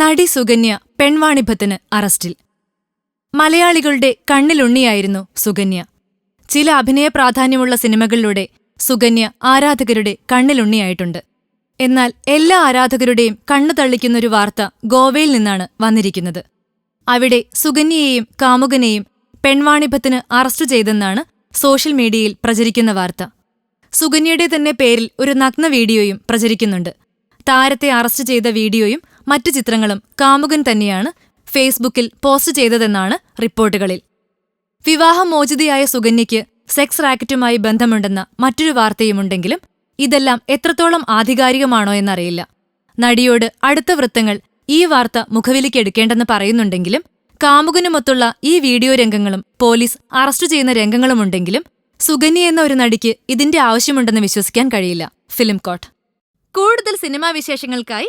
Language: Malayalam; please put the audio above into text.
നടി സുകന്യ പെൺവാണിഭത്തിന് അറസ്റ്റിൽ. മലയാളികളുടെ കണ്ണിലുണ്ണിയായിരുന്നു സുകന്യ. ചില അഭിനയ പ്രാധാന്യമുള്ള സിനിമകളിലൂടെ സുകന്യ ആരാധകരുടെ കണ്ണിലുണ്ണിയായിട്ടുണ്ട്. എന്നാൽ എല്ലാ ആരാധകരുടെയും കണ്ണു തള്ളിക്കുന്നൊരു വാർത്ത ഗോവയിൽ നിന്നാണ് വന്നിരിക്കുന്നത്. അവിടെ സുകന്യയെയും കാമുകനെയും പെൺവാണിഭത്തിന് അറസ്റ്റ് ചെയ്തെന്നാണ് സോഷ്യൽ മീഡിയയിൽ പ്രചരിക്കുന്ന വാർത്ത. സുകന്യയുടെ തന്നെ പേരിൽ ഒരു നഗ്ന വീഡിയോയും പ്രചരിക്കുന്നുണ്ട്. താരത്തെ അറസ്റ്റ് ചെയ്ത വീഡിയോയും മറ്റു ചിത്രങ്ങളും കാമുകൻ തന്നെയാണ് ഫേസ്ബുക്കിൽ പോസ്റ്റ് ചെയ്തതെന്നാണ് റിപ്പോർട്ടുകളിൽ. വിവാഹമോചിതയായ സുകന്യയ്ക്ക് സെക്സ് റാക്കറ്റുമായി ബന്ധമുണ്ടെന്ന മറ്റൊരു വാർത്തയുമുണ്ടെങ്കിലും ഇതെല്ലാം എത്രത്തോളം ആധികാരികമാണോ എന്നറിയില്ല. നടിയോട് അടുത്ത വൃത്തങ്ങൾ ഈ വാർത്ത മുഖവിലിക്കെടുക്കേണ്ടെന്ന് പറയുന്നുണ്ടെങ്കിലും കാമുകനുമൊത്തുള്ള ഈ വീഡിയോ രംഗങ്ങളും പോലീസ് അറസ്റ്റ് ചെയ്യുന്ന രംഗങ്ങളുമുണ്ടെങ്കിലും സുകന്യ എന്ന ഒരു നടിക്ക് ഇതിന്റെ ആവശ്യമുണ്ടെന്ന് വിശ്വസിക്കാൻ കഴിയില്ല. Film court. കൂടുതൽ സിനിമാ വിശേഷങ്ങൾക്കായി